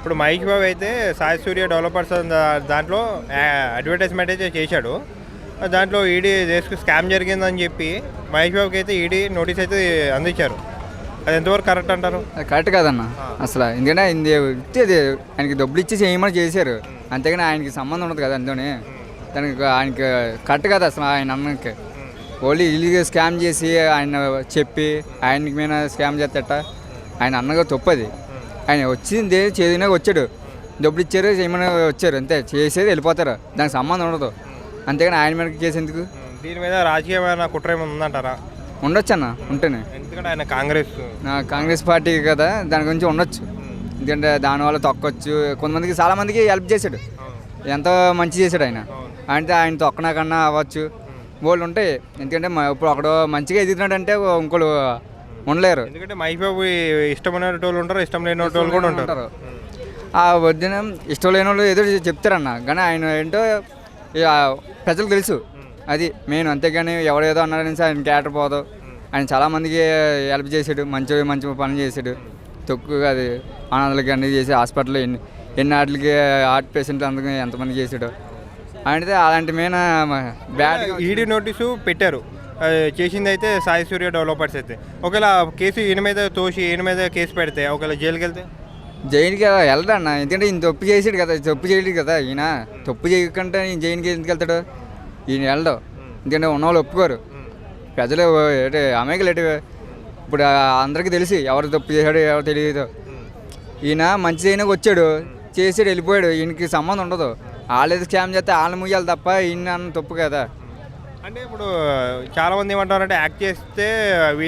ఇప్పుడు మహేష్ బాబు అయితే సాయి సూర్య డెవలపర్స్ దాంట్లో అడ్వర్టైజ్మెంట్ అయితే చేశాడు. దాంట్లో ఈడీ చేసుకు స్కామ్ జరిగిందని చెప్పి మహేష్ బాబుకి అయితే ఈడీ నోటీస్ అయితే అందించారు. అది ఎంతవరకు కరెక్ట్ అంటారు? అది కరెక్ట్ కాదన్న. అసలు ఎందుకంటే అది ఆయనకి డబ్బులు ఇచ్చి చేయమని చేశారు. అంతేగాని ఆయనకి సంబంధం ఉండదు కదా అందులోని దానికి ఆయనకి కరెక్ట్ కాదు అసలు ఆయన అన్నకి. ఓన్లీ ఇల్లు స్కామ్ చేసి ఆయన చెప్పి ఆయనకి మీద స్కామ్ చేస్తట ఆయన అన్నగా తప్పది. ఆయన వచ్చింది చేదినా వచ్చాడు. డబ్బులు ఇచ్చారు చేయమని వచ్చారు. అంతే చేసేది వెళ్ళిపోతారు. దానికి సంబంధం ఉండదు. అంతేగాని ఆయన మీద కేసు ఎందుకు? దీని మీద రాజకీయమైన కుట్ర ఉందంటారా? ఉండొచ్చు అన్న ఉంటేనే. ఎందుకంటే ఆయన కాంగ్రెస్. కాంగ్రెస్ పార్టీ కదా దాని గురించి ఉండొచ్చు. ఎందుకంటే దానివల్ల తొక్కొచ్చు. కొంతమందికి చాలా మందికి హెల్ప్ చేశాడు. ఎంతో మంచి చేశాడు ఆయన. అంటే ఆయన తొక్కనాకన్నా అవ్వచ్చు. బోళ్ళు ఉంటాయి. ఎందుకంటే ఇప్పుడు ఒకడు మంచిగా ఎదుగుతున్నాడంటే ఇంకోళ్ళు ఉండలేరు. ఎందుకంటే మహేష్ బాబు ఇష్టమైన వాళ్ళు ఉంటారు ఇష్టం లేని వాళ్ళు కూడా ఉంటారు. ఆ వద్దిన ఇష్టం లేని వాళ్ళు ఏదో చెప్తారన్న. కానీ ఆయన ఏంటో ప్రజలకు తెలుసు. అది మెయిన్ అంతేగాని ఎవరేదో అన్నారని ఆయన క్యాటర్ పోదు. ఆయన చాలామందికి హెల్ప్ చేశాడు మంచి మంచి పనులు చేశాడు తొక్కు అది అనాథలకి అన్ని చేసి హాస్పిటల్లో ఎన్ని ఎన్ని వాటికి హార్ట్ పేషెంట్లు అందుకు ఎంతమంది చేశాడు అంటే అలాంటి మెయిన్ బ్యాడ్ ఈడీ నోటీసు పెట్టారు. చేసింది అయితే సాయి సూర్య డెవలపర్స్ అయితే. ఒకవేళ కేసు ఈయన మీద తోసి ఈయన మీద కేసు పెడితే ఒకవేళ జైలుకి వెళ్తే? జైలుకి వెళ్ళడన్న ఎందుకంటే ఈయన తప్పు చేసాడు కదా తప్పు చేయడు కదా ఈయన. తప్పు చేయకుండా ఈయన జైలుకి ఎందుకు వెళ్తాడు? ఈయన వెళ్ళడు. ఎందుకంటే ఉన్నవాళ్ళు ఒప్పుకోరు. ప్రజలు అంటే అమాయకులు ఎటు ఇప్పుడు అందరికీ తెలిసి ఎవరు తప్పు చేశాడు ఎవరు తెలియదు. ఈయన మంచి చేయడానికి వచ్చాడు. చేసాడు వెళ్ళిపోయాడు. ఈయనకి సంబంధం ఉండదు. వాళ్ళేది స్కామ్ చేస్తే వాళ్ళని ముయ్యాలి తప్ప ఈయన అన్న తప్పు కదా. అంటే ఇప్పుడు చాలా మంది ఏమంటారంటే యాక్ట్ చేస్తే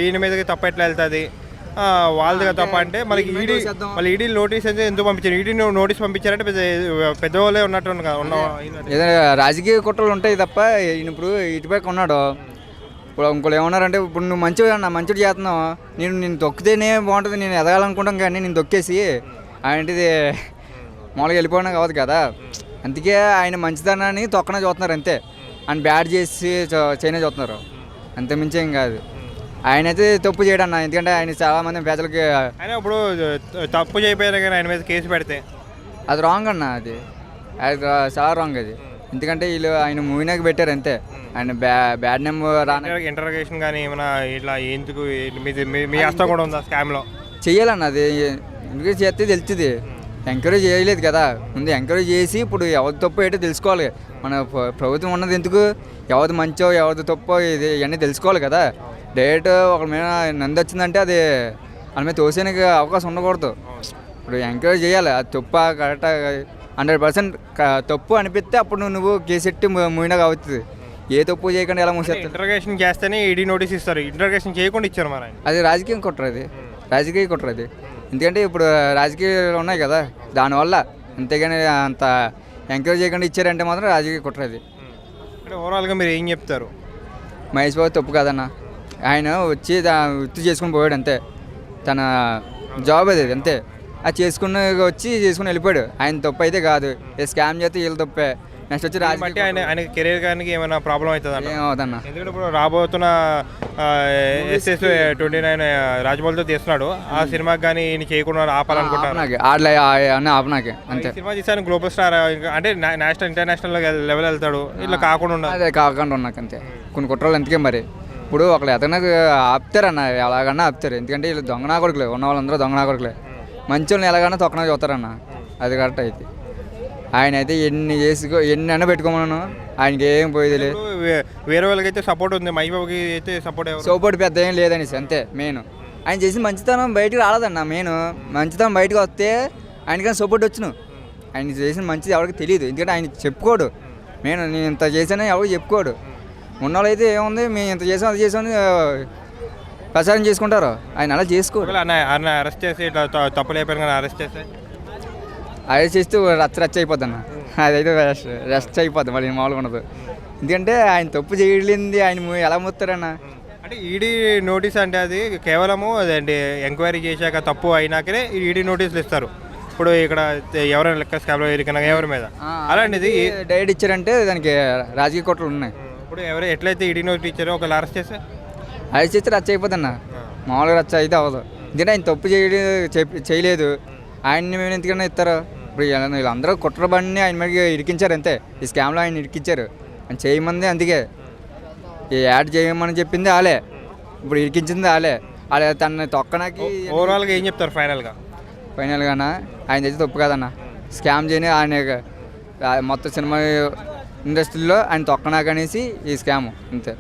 ఈయన మీదకి తప్ప ఎట్లా వెళ్తుంది? వాళ్ళది తప్ప అంటే మనకి ఈడీ మళ్ళీ ఈడీ నోటీస్ అయితే ఎందుకు పంపించారు? ఈడీ నోటీస్ పంపించారంటే పెద్ద పెద్దవాళ్ళే ఉన్నట్టు ఉన్న ఏదైనా రాజకీయ కుట్రలు ఉంటాయి తప్ప ఈయన ఇప్పుడు ఇటుపైకి ఉన్నాడు. ఇప్పుడు ఇంకోళ్ళు ఏమన్నారంటే ఇప్పుడు నువ్వు మంచిగా అన్న మంచిగా చేస్తున్నావు? నేను నేను తొక్కితేనే బాగుంటుంది నేను ఎదగాలనుకుంటాం కానీ నేను తొక్కేసి ఆయనది మామూలుగా వెళ్ళిపోవడం కావదు కదా. అందుకే ఆయన మంచిదనాన్ని తొక్కనే చూస్తున్నారు అంతే. ఆయన బ్యాడ్ చేసి చ- చేయనే చూస్తున్నారు. అంతే మించి ఏం కాదు. ఆయన అయితే తప్పు చేయడన్న ఎందుకంటే ఆయన చాలామంది ప్రజలకి అయినా ఇప్పుడు తప్పు చేయకపోయారు కానీ ఆయన మీద కేసు పెడితే? అది రాంగ్ అన్న అది. అది చాలా రాంగ్ అది. ఎందుకంటే వీళ్ళు ఆయన మూవీనాకి పెట్టారు అంతే. ఆయన బ్యా బ్యాడ్ నేమ్ రాన ఇంటర్గేషన్ కానీ ఏమైనా ఇట్లా ఎందుకు మీది మీ- మీ హస్తం కూడా ఉందా స్కామ్లో చెయ్యాలన్న అది. ఎందుకు చేస్తే తెలుస్తుంది ఎంకరేజ్ చేయలేదు కదా. ముందు ఎంకరేజ్ చేసి ఇప్పుడు ఎవరి తప్పు ఏంటో తెలుసుకోవాలి. మన ప్ర- ప్రభుత్వం ఉన్నది ఎందుకు? ఎవరిది మంచో ఎవరిది తప్పో ఇది ఇవన్నీ తెలుసుకోవాలి కదా. డైరెక్ట్ ఒకరి మీద నంది వచ్చిందంటే అది వాళ్ళ మీద తోసేనికి అవకాశం ఉండకూడదు. ఇప్పుడు ఎంకరేజ్ చేయాలి. అది తప్ప కరెక్ట్? హండ్రెడ్ పర్సెంట్ తప్పు అనిపిస్తే అప్పుడు నువ్వు నువ్వు కేసెట్టి మూయినగా అవుతుంది ఏ తప్పు చేయకుండా ఎలా మూసేస్తారు? ఇంటర్గేషన్ చేస్తేనే ఈడీ నోటీస్ ఇస్తారు. ఇంటర్గేషన్ చేయకుండా ఇచ్చారు మరి అది రాజకీయం కుట్ర అది రాజకీయ కుట్ర అది ఎందుకంటే ఇప్పుడు రాజకీయాలు ఉన్నాయి కదా దానివల్ల అంతేగాని అంత ఎంకరేజ్ చేయకుండా ఇచ్చారంటే మాత్రం రాజకీయ కుట్ర అది. అంటే ఓవరాల్గా మీరు ఏం చెప్తారు? మహేష్ బాబు తప్పు కాదన్న. ఆయన వచ్చి వృత్తి చేసుకుని పోయాడు అంతే. తన జాబ్ అది అంతే. అది చేసుకుని వచ్చి చేసుకుని వెళ్ళిపోయాడు. ఆయన తప్పు అయితే కాదు. ఏ స్కామ్ చేస్తే వీళ్ళు తప్పే. నెక్స్ట్ వచ్చి బట్టి ఆయన ఆయన కెరీర్ కానీ ఏమైనా ప్రాబ్లం అవుతుంది ఎందుకంటే ఇప్పుడు రాబోతున్న ఎస్ఎస్ ట్వంటీ నైన్ రాజమౌళితో తీస్తున్నాడు. ఆ సినిమాకి కానీ ఈయన చేయకుండా ఆపాలనుకుంటారు ఆపనాకే ఆడలే అన్నీ ఆపనాకే అంతే ఈ సినిమా తీసాను గ్లోబల్ స్టార్ అంటే నేషనల్ ఇంటర్నేషనల్ లెవెల్ వెళ్తాడు. ఇట్లా కాకుండా అదే కాకుండా ఉన్నాక అంతే కొన్ని కుట్రలు ఎందుకే మరి? ఇప్పుడు ఒకళ్ళు ఎతన ఆపుతారన్న ఎలాగన్నా ఆపుతారు. ఎందుకంటే వీళ్ళు దొంగనా కొడుకులే ఉన్న వాళ్ళందరూ దొంగనా కొడుకులే మంచి వాళ్ళని ఎలాగన్నా తొక్కనా చూస్తారన్న. అది కరెక్ట్ అయితే. ఆయన అయితే ఎన్ని చేసుకో ఎన్ని అన్న పెట్టుకోమన్నాను ఆయనకి ఏం పోయేది లేదు వేరే వాళ్ళకి అయితే సపోర్ట్ ఉంది. మహిబాబుకి అయితే సపోర్ట్ ఎవరు? సోపోటు పెద్ద ఏం లేదనేసి అంతే మెయిన్ ఆయన చేసిన మంచితనం బయటకు రాలేదన్న మెయిన్ మంచితనం బయటకు వస్తే ఆయనకన్నా సపోర్ట్ వచ్చును. ఆయన చేసిన మంచిది ఎవరికి తెలియదు. ఎందుకంటే ఆయన చెప్పుకోడు. మెయిన్ నేను ఇంత చేశానని ఎవరికి చెప్పుకోడు. ఉన్నవాళ్ళు అయితే ఏముంది? మేము ఇంత చేసాం అది ఆ, ప్రచారం చేసుకుంటారు. ఆయన అలా చేసుకోడు. ఒకవేళ అన్న అన్న అరెస్ట్ చేసి తప్పు లేపారు కానీ అరెస్ట్ చేస్తే? అదే చేస్తే రచ్చ రచ్చ అయిపోద్ది అన్న. అదైతే రెస్ట్ రెస్ట్ అయిపోద్ది మళ్ళీ మామూలుగా ఉండదు. ఎందుకంటే ఆయన తప్పు చేయలేంది ఆయన ఎలా ముత్తారన్న అంటే ఈడీ నోటీస్ అంటే అది కేవలము అదేంటి ఎంక్వైరీ చేశాక తప్పు అయినాకనే ఈడీ నోటీసులు ఇస్తారు. ఇప్పుడు ఇక్కడ ఎవరైనా లెక్క స్కామ్లో ఇరికినా ఎవరి మీద. అలాంటిది డైరెక్ట్ ఇచ్చారంటే దానికి రాజకీయ కుట్రలు ఉన్నాయి. ఇప్పుడు ఎవరు ఎట్లయితే ఈడీ నోటీస్ ఇచ్చారో ఒకవేళ అరెస్ట్ చేస్తే? అది చేస్తే రచ్చ అయిపోద్ది అన్న. మామూలుగా రచ్చ అయితే అవ్వదు. ఎందుకంటే ఆయన తప్పు చేయలేదు. ఆయన్ని మేము ఎందుకన్నా ఇస్తారు? ఇప్పుడు వీళ్ళ- వీళ్ళందరూ కుట్ర బండిని ఆయన మీద ఇరికించారు అంతే. ఈ స్కామ్లో ఆయన ఇరికించారు. ఆయన చేయమంది అందుకే. ఈ యాడ్ చేయమని చెప్పింది ఆలే. ఇప్పుడు ఇరికించింది ఆలే. ఆలే తన తొక్కనాకి ఓవరాల్గా ఏం చెప్తారు ఫైనల్గా? ఫైనల్గానా? ఆయన తెచ్చి తప్పు కదన్న. స్కామ్ చేయని ఆయన మొత్తం సినిమా ఇండస్ట్రీలో ఆయన తొక్కనాకనేసి ఈ స్కామ్ అంతే.